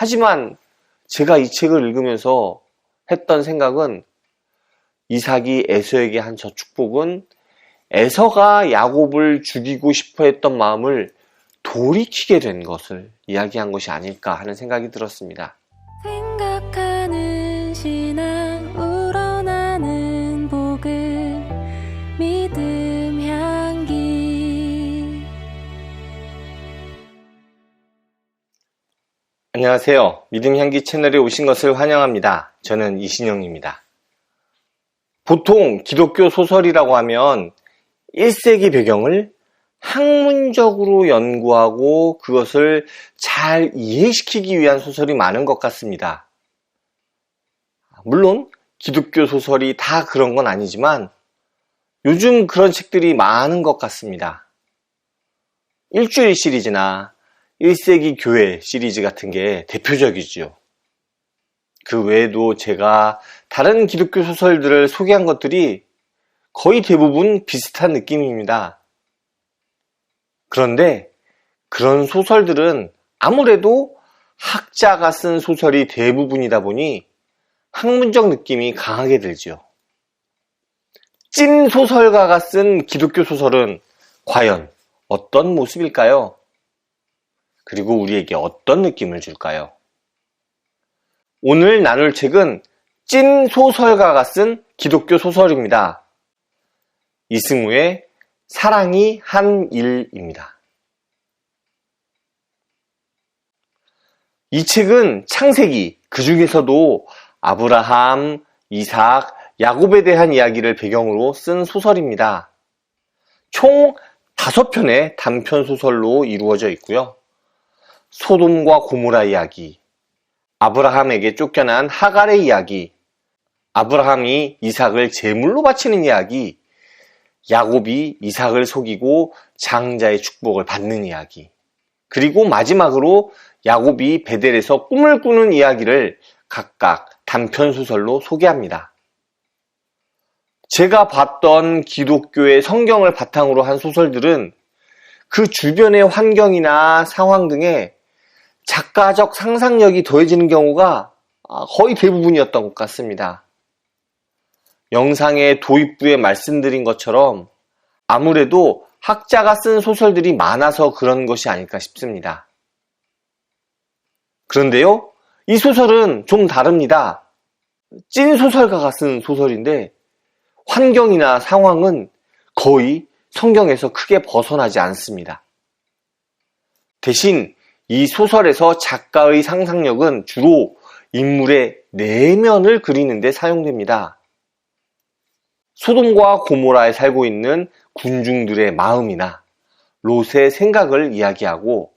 하지만 제가 이 책을 읽으면서 했던 생각은 이삭이 에서에게 한 저 축복은 에서가 야곱을 죽이고 싶어 했던 마음을 돌이키게 된 것을 이야기한 것이 아닐까 하는 생각이 들었습니다. 생각하 안녕하세요. 믿음향기 채널에 오신 것을 환영합니다. 저는 이신영입니다. 보통 기독교 소설이라고 하면 1세기 배경을 학문적으로 연구하고 그것을 잘 이해시키기 위한 소설이 많은 것 같습니다. 물론 기독교 소설이 다 그런 건 아니지만 요즘 그런 책들이 많은 것 같습니다. 일주일 시리즈나 1세기 교회 시리즈 같은 게 대표적이지요. 그 외에도 제가 다른 기독교 소설들을 소개한 것들이 거의 대부분 비슷한 느낌입니다. 그런데 그런 소설들은 아무래도 학자가 쓴 소설이 대부분이다 보니 학문적 느낌이 강하게 들지요. 찐 소설가가 쓴 기독교 소설은 과연 어떤 모습일까요? 그리고 우리에게 어떤 느낌을 줄까요? 오늘 나눌 책은 찐 소설가가 쓴 기독교 소설입니다. 이승우의 사랑이 한 일입니다. 이 책은 창세기, 그 중에서도 아브라함, 이삭, 야곱에 대한 이야기를 배경으로 쓴 소설입니다. 총 다섯 편의 단편 소설로 이루어져 있고요. 소돔과 고모라 이야기, 아브라함에게 쫓겨난 하갈의 이야기, 아브라함이 이삭을 제물로 바치는 이야기, 야곱이 이삭을 속이고 장자의 축복을 받는 이야기, 그리고 마지막으로 야곱이 베델에서 꿈을 꾸는 이야기를 각각 단편 소설로 소개합니다. 제가 봤던 기독교의 성경을 바탕으로 한 소설들은 그 주변의 환경이나 상황 등에 작가적 상상력이 더해지는 경우가 거의 대부분이었던 것 같습니다. 영상의 도입부에 말씀드린 것처럼 아무래도 학자가 쓴 소설들이 많아서 그런 것이 아닐까 싶습니다. 그런데요, 이 소설은 좀 다릅니다. 찐 소설가가 쓴 소설인데 환경이나 상황은 거의 성경에서 크게 벗어나지 않습니다. 대신 이 소설에서 작가의 상상력은 주로 인물의 내면을 그리는데 사용됩니다. 소돔과 고모라에 살고 있는 군중들의 마음이나 롯의 생각을 이야기하고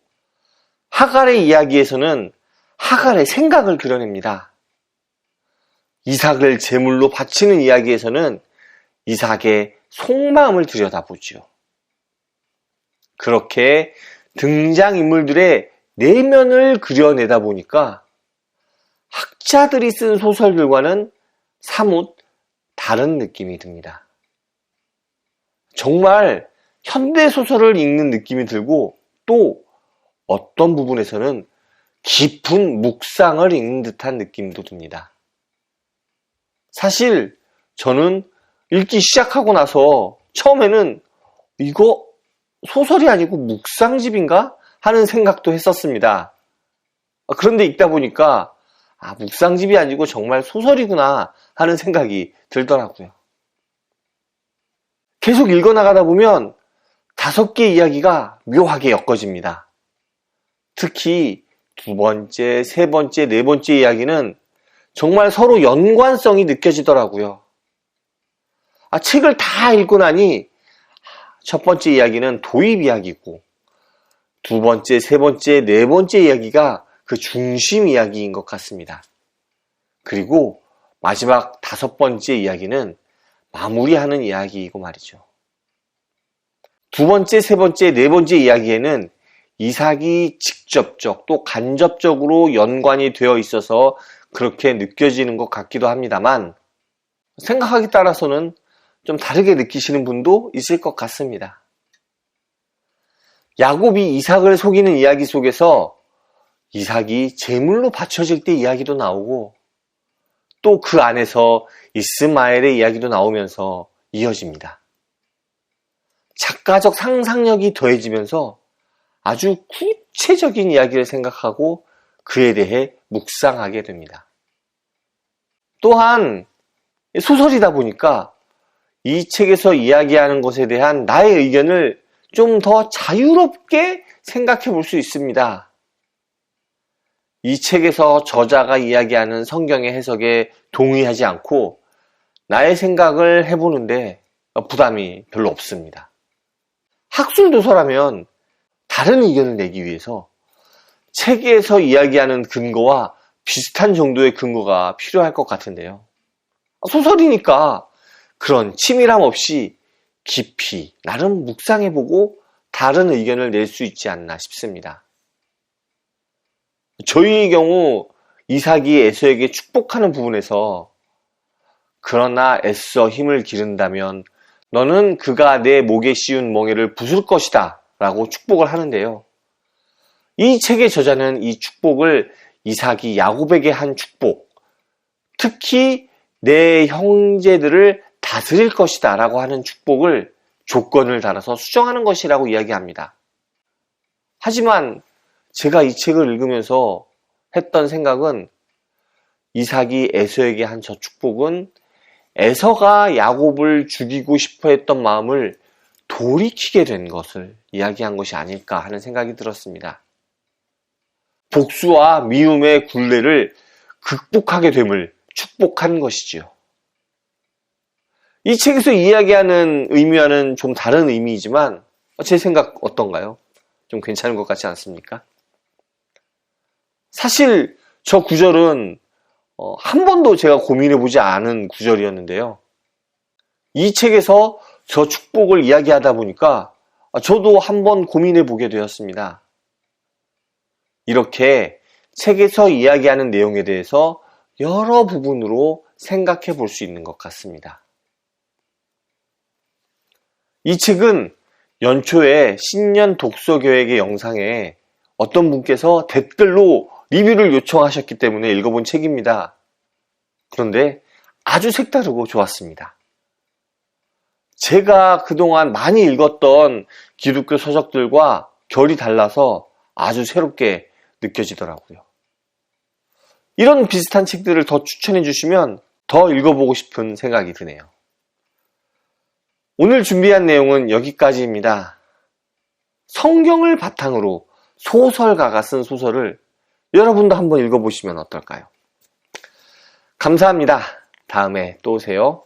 하갈의 이야기에서는 하갈의 생각을 그려냅니다. 이삭을 제물로 바치는 이야기에서는 이삭의 속마음을 들여다보지요. 그렇게 등장인물들의 내면을 그려내다 보니까 학자들이 쓴 소설들과는 사뭇 다른 느낌이 듭니다. 정말 현대 소설을 읽는 느낌이 들고 또 어떤 부분에서는 깊은 묵상을 읽는 듯한 느낌도 듭니다. 사실 저는 읽기 시작하고 나서 처음에는 이거 소설이 아니고 묵상집인가 하는 생각도 했었습니다. 그런데 읽다 보니까 아, 묵상집이 아니고 정말 소설이구나 하는 생각이 들더라고요. 계속 읽어나가다 보면 다섯 개의 이야기가 묘하게 엮어집니다. 특히 두 번째, 세 번째, 네 번째 이야기는 정말 서로 연관성이 느껴지더라고요. 아, 책을 다 읽고 나니 첫 번째 이야기는 도입 이야기고 두 번째, 세 번째, 네 번째 이야기가 그 중심 이야기인 것 같습니다. 그리고 마지막 다섯 번째 이야기는 마무리하는 이야기이고 말이죠. 두 번째, 세 번째, 네 번째 이야기에는 이삭이 직접적 또 간접적으로 연관이 되어 있어서 그렇게 느껴지는 것 같기도 합니다만 생각하기 따라서는 좀 다르게 느끼시는 분도 있을 것 같습니다. 야곱이 이삭을 속이는 이야기 속에서 이삭이 제물로 바쳐질 때 이야기도 나오고 또 그 안에서 이스마엘의 이야기도 나오면서 이어집니다. 작가적 상상력이 더해지면서 아주 구체적인 이야기를 생각하고 그에 대해 묵상하게 됩니다. 또한 소설이다 보니까 이 책에서 이야기하는 것에 대한 나의 의견을 좀 더 자유롭게 생각해 볼 수 있습니다. 이 책에서 저자가 이야기하는 성경의 해석에 동의하지 않고 나의 생각을 해보는데 부담이 별로 없습니다. 학술도서라면 다른 의견을 내기 위해서 책에서 이야기하는 근거와 비슷한 정도의 근거가 필요할 것 같은데요. 소설이니까 그런 치밀함 없이 깊이 나름 묵상해보고 다른 의견을 낼 수 있지 않나 싶습니다. 저희의 경우 이삭이 에서에게 축복하는 부분에서 그러나 애써 힘을 기른다면 너는 그가 내 목에 씌운 멍에를 부술 것이다 라고 축복을 하는데요. 이 책의 저자는 이 축복을 이삭이 야곱에게 한 축복, 특히 내 형제들을 다스릴 것이다 라고 하는 축복을 조건을 달아서 수정하는 것이라고 이야기합니다. 하지만 제가 이 책을 읽으면서 했던 생각은 이삭이 에서에게 한 저 축복은 에서가 야곱을 죽이고 싶어 했던 마음을 돌이키게 된 것을 이야기한 것이 아닐까 하는 생각이 들었습니다. 복수와 미움의 굴레를 극복하게 됨을 축복한 것이지요. 이 책에서 이야기하는 의미와는 좀 다른 의미이지만 제 생각 어떤가요? 좀 괜찮은 것 같지 않습니까? 사실 저 구절은 어, 한 번도 제가 고민해 보지 않은 구절이었는데요. 이 책에서 저 축복을 이야기하다 보니까 저도 한번 고민해 보게 되었습니다. 이렇게 책에서 이야기하는 내용에 대해서 여러 부분으로 생각해 볼 수 있는 것 같습니다. 이 책은 연초에 신년 독서 계획의 영상에 어떤 분께서 댓글로 리뷰를 요청하셨기 때문에 읽어본 책입니다. 그런데 아주 색다르고 좋았습니다. 제가 그동안 많이 읽었던 기독교 서적들과 결이 달라서 아주 새롭게 느껴지더라고요. 이런 비슷한 책들을 더 추천해 주시면 더 읽어보고 싶은 생각이 드네요. 오늘 준비한 내용은 여기까지입니다. 성경을 바탕으로 소설가가 쓴 소설을 여러분도 한번 읽어보시면 어떨까요? 감사합니다. 다음에 또 오세요.